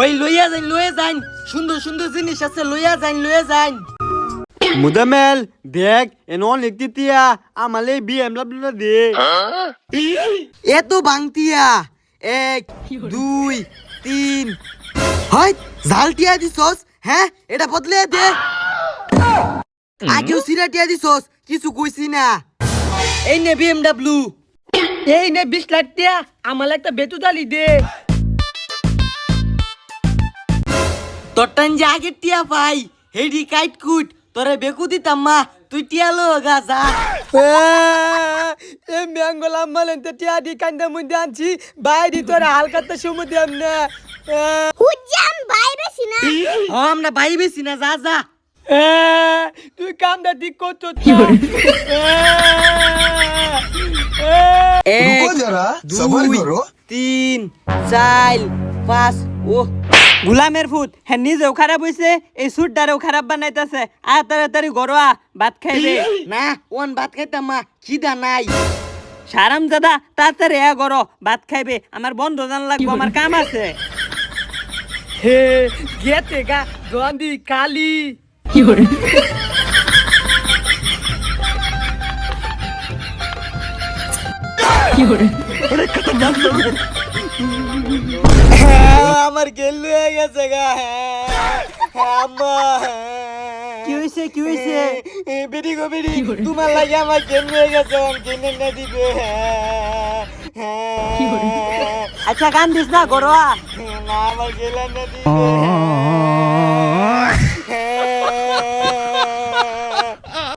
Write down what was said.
ওই লইয়া যাইন লইয়া যাইন। সুন্দর সুন্দর জিনিস আছে লইয়া যাইন লইয়া যাইন। মুদামেল দেখ এন অনেক তিতিয়া আমালে বিএমডব্লিউ দে। এত বাংতিয়া। এক দুই তিন। হয় জালটিয়া দিছস? হ্যাঁ এটা বদলে দে। আগেও সিরাটিয়া দিছস কিছু কইছি না। এই নে বিএমডব্লিউ এই নে বিশ লাখ টিয়া আমার একটা বেতু দালি দে। তোরটান যে আগে টিয়া পাই হেডি কাইট কুট তোরে বেকু দিতাম মা তুই টিয়া লো গাছা এ ম্যাঙ্গলাম মালেন তো টিয়া দি কান্দা মুন্দে আনছি বাইরে তোরা হালকাতে সমুদ্রে আমনে হুজাম ভাই বেশি না। আমরা ভাই বেশি না যা যা। তুই কান্দা ঠিক করছ এক দুই তিন চার পাঁচ ও। গুলামের ফুট হ্যাঁ নিজেও খারাপ হইছে এই সুটটারেও খারাপ বানাইতেছে। আর তাড়াতাড়ি ঘরোয়া ভাত খাইবে। না ওন ভাত খাইতাম মা খিদা নাই। সারাম দাদা তাড়াতাড়ি এ করো ভাত খাইবে। আমার বন্ধ জান লাগবো আমার কাম আছে। হে গেতে গা দন্দি কালি। আমার গেল হয়ে গেছে গা আম্মা কি হইছে কি হইছে বেরি গো বেরি তোমার লাগে আমার গেল হয়ে গেছে আমি কিনে না দিবে আচ্ছা গান দিস না ঘরোয়া না আমার গেল না দিবে